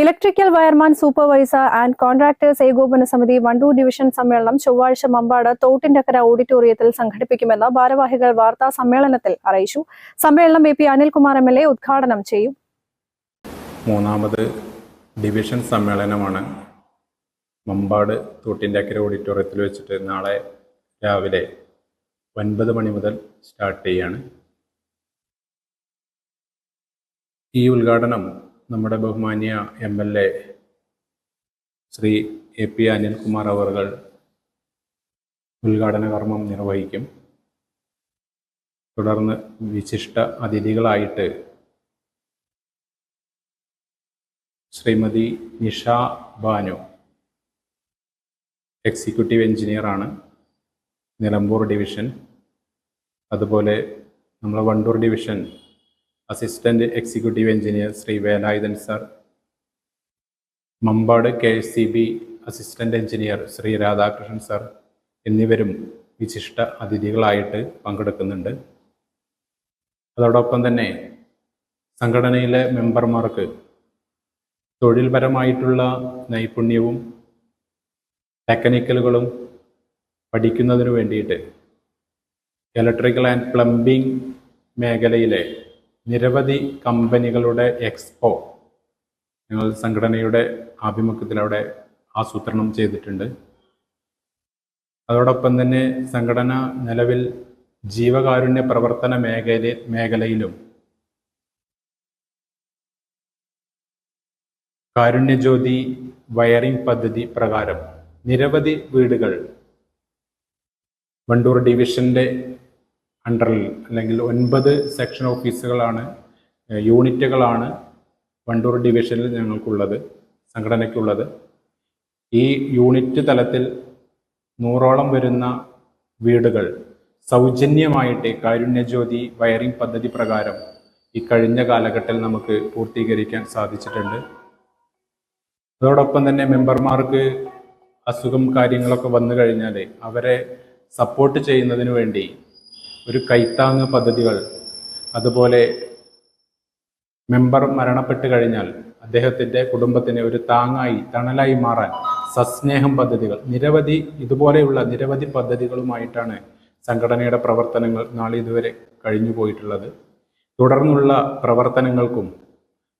Electrical wireman supervisor and contractors ഏകോപന സമിതി Wandoor division സമ്മേളനം ചൊവ്വാഴ്ച മമ്പാട് തോട്ടിന്റെക്കര ഓഡിറ്റോറിയത്തിൽ സംഘടിപ്പിക്കുമെന്ന് ഭാരവാഹികൾ വാർത്താ സമ്മേളനത്തിൽ അറിയിച്ചു. സമ്മേളനം A P Anilkumar M L A ഉദ്ഘാടനം ചെയ്യും. മൂന്നാമത് ഡിവിഷൻ സമ്മേളനമാണ് മമ്പാട് തോട്ടിന്റെക്കര ഓഡിറ്റോറിയത്തിൽ വെച്ചിട്ട് നാളെ രാവിലെ ഒൻപത് മണി മുതൽ സ്റ്റാർട്ട് ചെയ്യാണ്. ഈ ഉദ്ഘാടനം നമ്മുടെ ബഹുമാന്യ M L A Shri A P Anilkumar അവർകൾ ഉദ്ഘാടന കർമ്മം നിർവഹിക്കും. തുടർന്ന് വിശിഷ്ട അതിഥികളായിട്ട് ശ്രീമതി നിഷ ബാനു എക്സിക്യൂട്ടീവ് എഞ്ചിനീയറാണ് നിലമ്പൂർ ഡിവിഷൻ. അതുപോലെ നമ്മളെ Wandoor division assistant executive engineer Shri Velayudhan sir Mambad K S C B assistant engineer Shri Radhakrishnan sir എന്നിവരും വിശിഷ്ട അതിഥികളായിട്ട് പങ്കെടുക്കുന്നുണ്ട്. അതോടൊപ്പം തന്നെ സംഘടനയിലെ മെമ്പർമാർക്ക് തൊഴിൽപരമായിട്ടുള്ള നൈപുണ്യവും ടെക്നിക്കലുകളും പഠിക്കുന്നതിന് വേണ്ടിയിട്ട് ഇലക്ട്രിക്കൽ ആൻഡ് പ്ലംബിംഗ് മേഖലയിലെ നിരവധി കമ്പനികളുടെ എക്സ്പോ ഞങ്ങൾ സംഘടനയുടെ ആഭിമുഖ്യത്തിൽ അവിടെ ആസൂത്രണം ചെയ്തിട്ടുണ്ട്. അതോടൊപ്പം തന്നെ സംഘടന നിലവിൽ ജീവകാരുണ്യ പ്രവർത്തന മേഖല മേഖലയിലും കാരുണ്യജ്യോതി വയറിംഗ് പദ്ധതി പ്രകാരം നിരവധി വീടുകൾ വണ്ടൂർ ഡിവിഷന്റെ അണ്ടറിൽ അല്ലെങ്കിൽ ഒൻപത് സെക്ഷൻ ഓഫീസുകളാണ് യൂണിറ്റുകളാണ് വണ്ടൂർ ഡിവിഷനിൽ ഞങ്ങൾക്കുള്ളത് സംഘടനയ്ക്കുള്ളത്. ഈ യൂണിറ്റ് തലത്തിൽ നൂറോളം വരുന്ന വീടുകൾ സൗജന്യമായിട്ട് കാരുണ്യജ്യോതി വയറിംഗ് പദ്ധതി പ്രകാരം ഈ കഴിഞ്ഞ കാലഘട്ടത്തിൽ നമുക്ക് പൂർത്തീകരിക്കാൻ സാധിച്ചിട്ടുണ്ട്. അതോടൊപ്പം തന്നെ മെമ്പർമാർക്ക് അസുഖം കാര്യങ്ങളൊക്കെ വന്നു കഴിഞ്ഞാൽ അവരെ സപ്പോർട്ട് ചെയ്യുന്നതിന് വേണ്ടി ഒരു കൈത്താങ് പദ്ധതികൾ. അതുപോലെ മെമ്പർ മരണപ്പെട്ട് കഴിഞ്ഞാൽ അദ്ദേഹത്തിന്റെ കുടുംബത്തിന് ഒരു താങ്ങായി തണലായി മാറാൻ സസ്നേഹം പദ്ധതികൾ. നിരവധി ഇതുപോലെയുള്ള നിരവധി പദ്ധതികളുമായിട്ടാണ് സംഘടനയുടെ പ്രവർത്തനങ്ങൾ നാളെ ഇതുവരെ കഴിഞ്ഞു പോയിട്ടുള്ളത്. തുടർന്നുള്ള പ്രവർത്തനങ്ങൾക്കും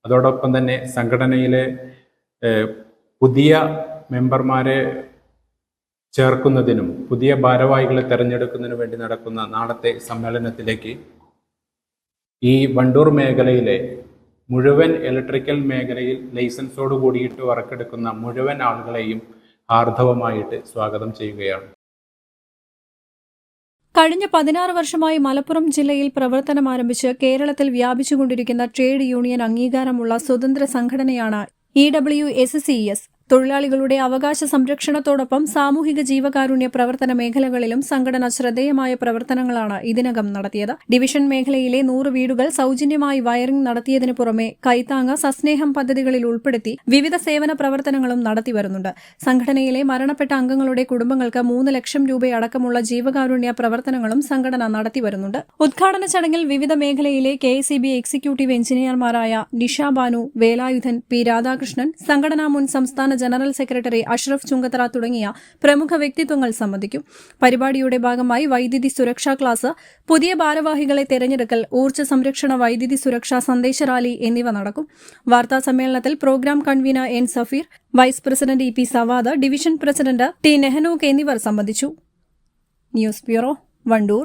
അതോടൊപ്പം തന്നെ സംഘടനയിലെ പുതിയ മെമ്പർമാരെ ചേർക്കുന്നതിനും പുതിയ ഭാരവാഹികളെ തെരഞ്ഞെടുക്കുന്നതിനു വേണ്ടി നടക്കുന്ന നാളത്തെ സമ്മേളനത്തിലേക്ക് ഈ വണ്ടൂർ മേഖലയിലെ മുഴുവൻ ഇലക്ട്രിക്കൽ മേഖലയിൽ ലൈസൻസോട് കൂടിയിട്ട് വർക്കെടുക്കുന്ന മുഴുവൻ ആളുകളെയും ആർദ്ധവമായിട്ട് സ്വാഗതം ചെയ്യുകയാണ്. കഴിഞ്ഞ പതിനാറ് വർഷമായി മലപ്പുറം ജില്ലയിൽ പ്രവർത്തനം ആരംഭിച്ച് കേരളത്തിൽ വ്യാപിച്ചുകൊണ്ടിരിക്കുന്ന ട്രേഡ് യൂണിയൻ അംഗീകാരമുള്ള സ്വതന്ത്ര സംഘടനയാണ് E W S C S. തൊഴിലാളികളുടെ അവകാശ സംരക്ഷണത്തോടൊപ്പം സാമൂഹിക ജീവകാരുണ്യ പ്രവർത്തന മേഖലകളിലും സംഘടന ശ്രദ്ധേയമായ പ്രവർത്തനങ്ങളാണ് ഇതിനകം നടത്തിയത്. ഡിവിഷൻ മേഖലയിലെ നൂറ് വീടുകൾ സൌജന്യമായി വയറിംഗ് നടത്തിയതിനു പുറമെ കൈത്താങ്ങ സസ്നേഹം പദ്ധതികളിൽ ഉൾപ്പെടുത്തി വിവിധ സേവന പ്രവർത്തനങ്ങളും നടത്തിവരുന്നുണ്ട് സംഘടനയിലെ മരണപ്പെട്ട അംഗങ്ങളുടെ കുടുംബങ്ങൾക്ക് മൂന്ന് ലക്ഷം രൂപയടക്കമുള്ള ജീവകാരുണ്യ പ്രവർത്തനങ്ങളും സംഘടന നടത്തിവരുന്നുണ്ട് ഉദ്ഘാടന ചടങ്ങിൽ വിവിധ മേഖലയിലെ കെ എക്സിക്യൂട്ടീവ് എഞ്ചിനീയർമാരായ നിഷ ബാനു വേലായുധൻ പി രാധാകൃഷ്ണൻ സംഘടനാ മുൻ സംസ്ഥാന ജനറൽ സെക്രട്ടറി അഷ്റഫ് ചുങ്കത്തറ തുടങ്ങിയ പ്രമുഖ വ്യക്തിത്വങ്ങൾ സംബന്ധിക്കും. പരിപാടിയുടെ ഭാഗമായി വൈദ്യുതി സുരക്ഷാ ക്ലാസ് പുതിയ ഭാരവാഹികളെ തെരഞ്ഞെടുക്കൽ ഊർജ സംരക്ഷണ വൈദ്യുതി സുരക്ഷാ സന്ദേശ റാലി എന്നിവ നടക്കും. വാർത്താ സമ്മേളനത്തിൽ programme convener N Safeer vice president E P Savad division president T നെഹനൂക്ക് എന്നിവർ സംബന്ധിച്ചു. News bureau Wandoor.